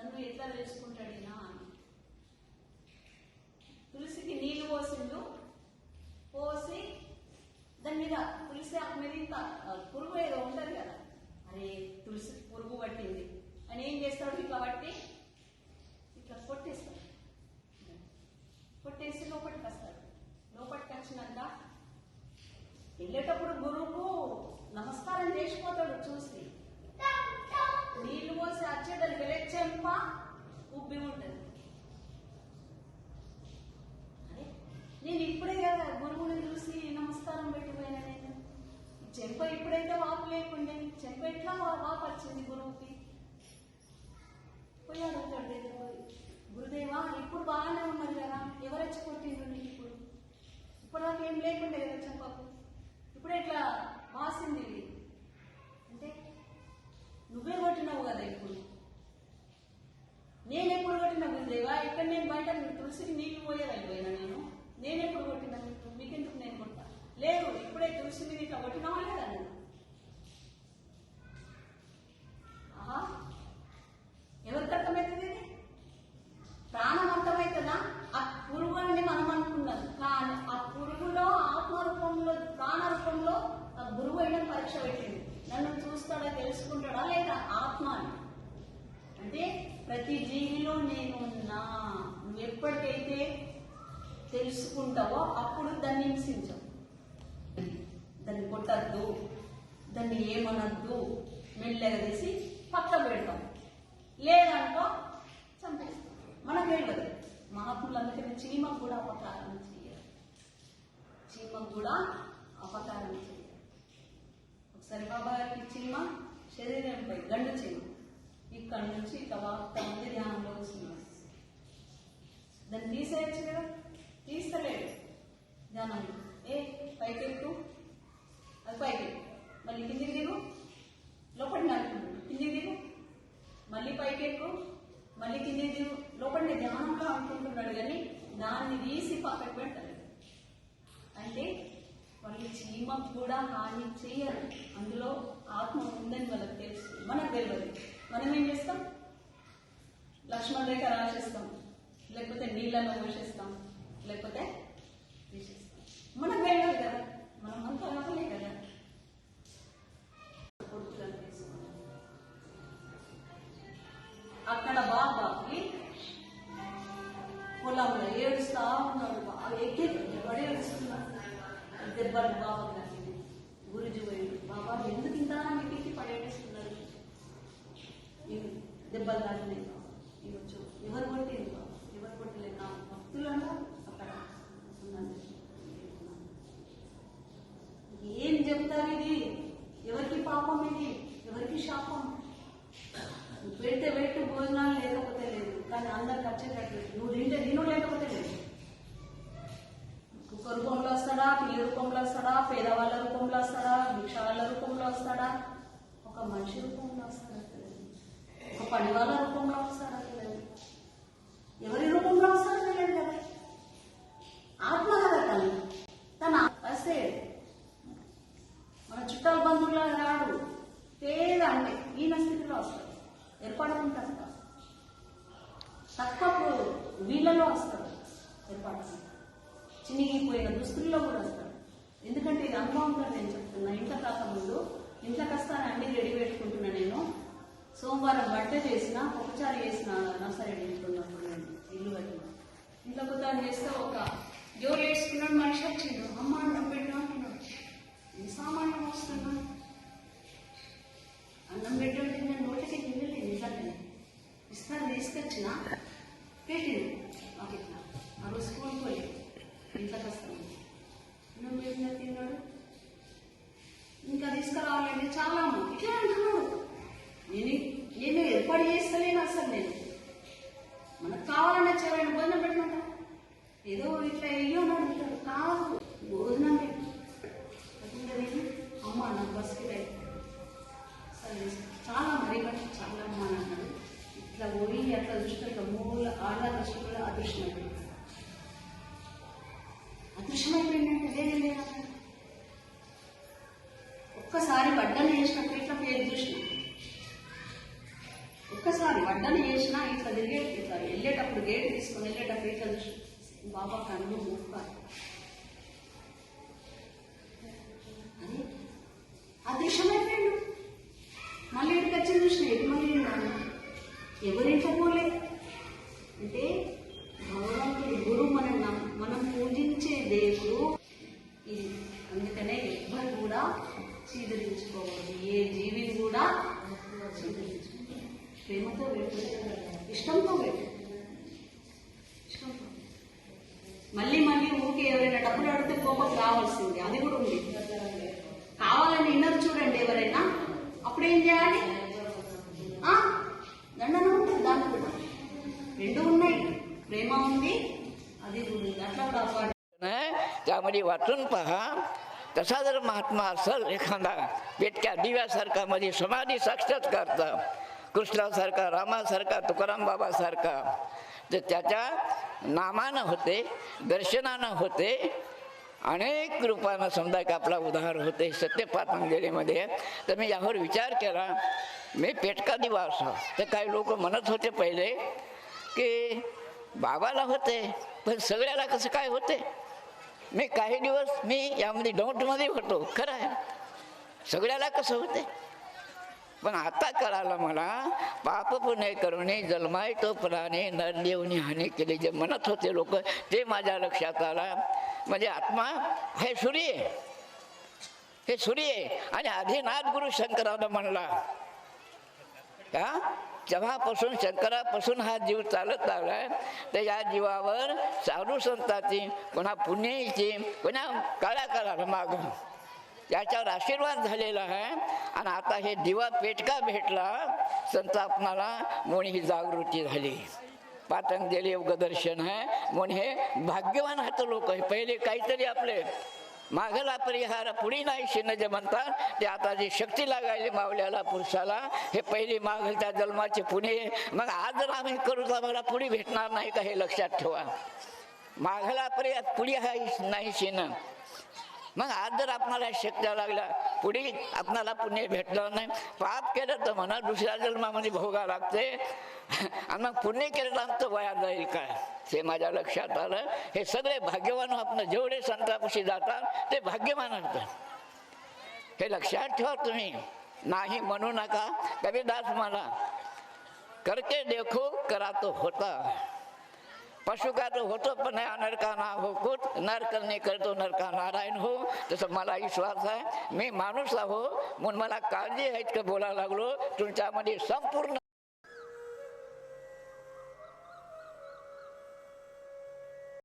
నన్ను ఎట్లా తెలుసుకుంటాడినా అని తులసికి నీళ్ళు పోసిండు పోసి దాని మీద తులసి ఆకు మీద ఇంత ఆ, పురుగు ఏదో ఉంటుంది కదా అరే తులసి పురుగు పట్టింది అని ఏం చేస్తాడు ఇట్లా పట్టి ఇట్లా కొట్టేస్తాడు కొట్టేసి లోపలికి వస్తాడు లోపలికి వచ్చినాక వెళ్ళేటప్పుడు గురువుకు నమస్కారం చేసిపోతాడు చూసి నీళ్ళు పోసి వచ్చేదానికి వెళ్ళే చెంప ఉబ్బి ఉంటుంది అరే, నేను ఇప్పుడే కదా గురువుని చూసి నమస్కారం పెట్టిపోయినా నేను ఈ చెంప ఇప్పుడైతే వాపు లేకుండే. చెంప ఎట్లా వాపు వచ్చింది గురువుకి? పోయి అడుగుతాడు దగ్గర పోయి గురుదేవా ఇప్పుడు బాగానే ఉన్నది కదా. ఎవరు వచ్చి కొట్టిండ్రు నీకు ఇప్పుడు? ఇప్పుడు నాకు ఏం లేకుండే కదా చెంపకు? ఇప్పుడు ఎట్లా వాసింది అంటే నువ్వే కొట్టినావు కదా ఇప్పుడు? నేను ఎప్పుడు కొట్టిన గురుదేవా? ఇక్కడ నేను బయట తులసికి నీళ్ళు పోయేదైపోయినా నేను? నేను ఎప్పుడు కొట్టినా మీకు మీకెందుకు నేను కొట్టా లేదు ఇప్పుడే చూసింది ఇట్లా కొట్టినామా లేదా నేను ఆహా ఎవరికి అర్థమవుతుంది ఇది? ప్రాణం అర్థమవుతుందా ఆ పురుగు అని మనం అనుకున్నాం కానీ ఆ పురుగులో ఆత్మ రూపంలో ప్రాణ రూపంలో ఆ గురువు అయిన పరీక్ష పెట్టింది. నన్ను చూస్తాడా తెలుసుకుంటాడా లేదా ఆత్మ అని? అంటే ప్రతి జీవిలో నేను ఉన్నా నువ్వు ఎప్పటికైతే తెలుసుకుంటావో అప్పుడు దాన్ని హింసించవు. దాన్ని కొట్టద్దు దాన్ని ఏమనద్దు మెల్లగా తీసి పక్క పెడతాం. లేదనుకో చంపేస్తాం. మనకు తెలియదు. మహాత్ములు అందుకని చీమకు కూడా అపకారం చేయాలి. చీమకు కూడా అపకారం చేయాలి. ఒకసారి బాబా గారికి చీమ శరీరంపై గండు చీమ. ఇక్కడ నుంచి ఇట్లా వార్త మంది ధ్యానంలో వస్తున్నారు దాన్ని తీసేయచ్చు కదా? వాళ్ళు కూడా హాని చేయదు. అందులో ఆత్మ ఉందని వాళ్ళకి తెలుసు. మనకు తెలియదు. మనం ఏం చేస్తాం? లక్ష్మణ రేఖ రాసేస్తాం. లేకపోతే నీళ్ళలో పోసేస్తాం. లేకపోతే దెబ్బలు బాబాకి కలిగింది గురుజీ పోయిండు బాబా ఎందుకు ఇంత మీకు పడేస్తున్నారు దెబ్బలు తాకినాయి ఇవ్వచ్చు ఎవరు కొట్టింది బాబా ఎవరు కొట్టలేదు నా భక్తులను అక్కడ ఉన్నాను ఏం చెప్తారు ఇది ఎవరికి పాపం ఇది ఎవరికి శాపం పెడితే పెట్టు భోజనాలు లేకపోతే లేదు కానీ అందరికి వచ్చేటట్లు నువ్వు తింటే తిను లేకపోతే లేదు కుక్క రూపంలో వస్తాడా పిల్లి రూపంలో వస్తాడా పేదవాళ్ళ రూపంలో వస్తాడా? భిక్ష వాళ్ళ రూపంలో వస్తాడా? ఒక మనిషి రూపంలో వస్తాడా ఒక పని వాళ్ళ రూపంలో వస్తాడా తెలియదు ఎవరి రూపంలో వస్తాడో తెలియదు కదా? ఆత్మ కదా తను తన వస్తే మన చుట్టాల బంధువుల రాడు. పేద అంటే ఈయన స్థితిలో వస్తాడు. ఏర్పడకుంటాడు తక్కువ వీళ్ళలో వస్తాడు. ఏర్పాటు చినిగిపోయిన దుస్తుల్లో కూడా వస్తాడు. ఎందుకంటే ఇది అనుభవంతో నేను చెప్తున్నా. ఇంట్లో కాకముందు ఇంట్లో కష్టాన్ని అన్ని రెడీ పెట్టుకుంటున్నా నేను. సోమవారం వంట చేసిన ఒకసారి చేసిన నర్సరీ పెట్టుకున్నప్పుడు నేను ఇల్లు కట్టిన. ఇంట్లో కొత్త చేస్తే ఒక జోలు వేసుకున్నాడు మనిషి వచ్చిండు. అమ్మ అన్నం పెట్టినా అంటున్నాడు ఈ సామాన్యం వస్తున్నా అన్నం పెట్టాడు నేను నోటికి తినలేదు నిజంగానే ఇస్తాను తీసుకొచ్చిన. ఒక్కసారి చేసినా ఇట్లా తిరిగే ఇట్లా వెళ్ళేటప్పుడు గేట్ తీసుకొని వెళ్ళేటప్పుడు ఇట్లా బాబా కన్ను మూపారు అది అదృశ్యమైపోయాడు. మళ్ళీ ఇంటికి వచ్చి చూసిన ఎటు మళ్ళీ ఎవరింట్లో పోలే అంటే భగవంతుడు గురు మనం మనం పూజించే దేవుడు ఇది. అందుకనే ఎవ్వరు కూడా చీదరించుకోవాలి ఏ జీవి ప్రేమతో పెట్టు ఇష్టంతో పెట్టు ఇష్టంతో మళ్ళీ మళ్ళీ ఊరికే ఎవరైనా డబ్బులు అడిగితే కోపం రావాల్సింది అది కూడా ఉంది కావాలని విన్నది చూడండి ఎవరైనా అప్పుడేం చేయాలి ఆ? దండన ఉంటుంది దాన్ని కూడా రెండు ఉన్నాయి ప్రేమ ఉంది అది కూడా ఉంది అట్లా కూడా అవ్వాలి नाही, त्यामध्ये वाचून पहा तसा जर महात्मा असेल एखादा पेटक्या दिव्यासारखा मध्ये समाधी साक्षात करता कृष्णासारखा रामासारखा तुकाराम बाबासारखा तर त्याच्या नामानं होते दर्शनानं होते अनेक रूपानं समजा की आपला उदाहरण होते सत्यपातंजलीमध्ये तर मी यावर विचार केला. मी पेटका दिवा असा तर काही लोक म्हणत होते पहिले की बाबाला होते पण सगळ्याला कसं काय होते? मी काही दिवस मी यामध्ये डोंटमध्ये होतो. खरं आहे. सगळ्याला कसं होते? पण आता कळालं मला पाप पुणे करुणे जन्माय तो प्राणे नरदेवनी हानी केली. जे म्हणत होते लोक ते माझ्या लक्षात आला. म्हणजे आत्मा हे सूर्य आहे. हे सूर्य आहे. आणि आधीनाथ गुरु शंकरानं म्हणला का जेव्हापासून शंकरापासून हा जीव चालत आलाय तर या जीवावर साधू संतांची पुन्हा पुण्याची कोणा काळ्या काळाला माग. याच्यावर आशीर्वाद झालेला आहे. आणि आता हे दिवा पेटका भेटला संत आपणाला म्हणून ही जागृती झाली. पातंजली योगदर्शन आहे. म्हणून हे भाग्यवान हात लोक आहे पहिले काहीतरी आपले मागला परिहार पुढी नाही शिन जे म्हणतात ते आता जी शक्ती लागायली मावल्याला पुरुषाला हे पहिली मागल त्या जन्माचे पुणे. मग आज जर आम्ही करू तर आम्हाला पुढे भेटणार नाही का हे लक्षात ठेवा. मागला परिहार पुढी हा नाही शिन मग आज जर आपणाला शक्य लागल्या पुढे आपणाला पुण्य भेटलं नाही. पाप केलं तर म्हणा दुसऱ्या जन्मामध्ये भोगा लागते. आणि मग पुण्य केलं तर आमचं वया जाईल काय? हे माझ्या लक्षात आलं. हे सगळे भाग्यवान आपण जेवढे संतापाशी जातात ते भाग्यवान असतात हे लक्षात ठेवा तुम्ही. नाही म्हणू नका. कबीरदास मला करके देखो करा तो होता. पशु का होतो पण नाही नरकाना का ना हो कुठ करतो नरका नारायण हो. तसं मला विश्वास आहे. मी माणूस आहो म्हणून मला काळजी आहेत का बोलायला लागलो. तुमच्यामध्ये संपूर्ण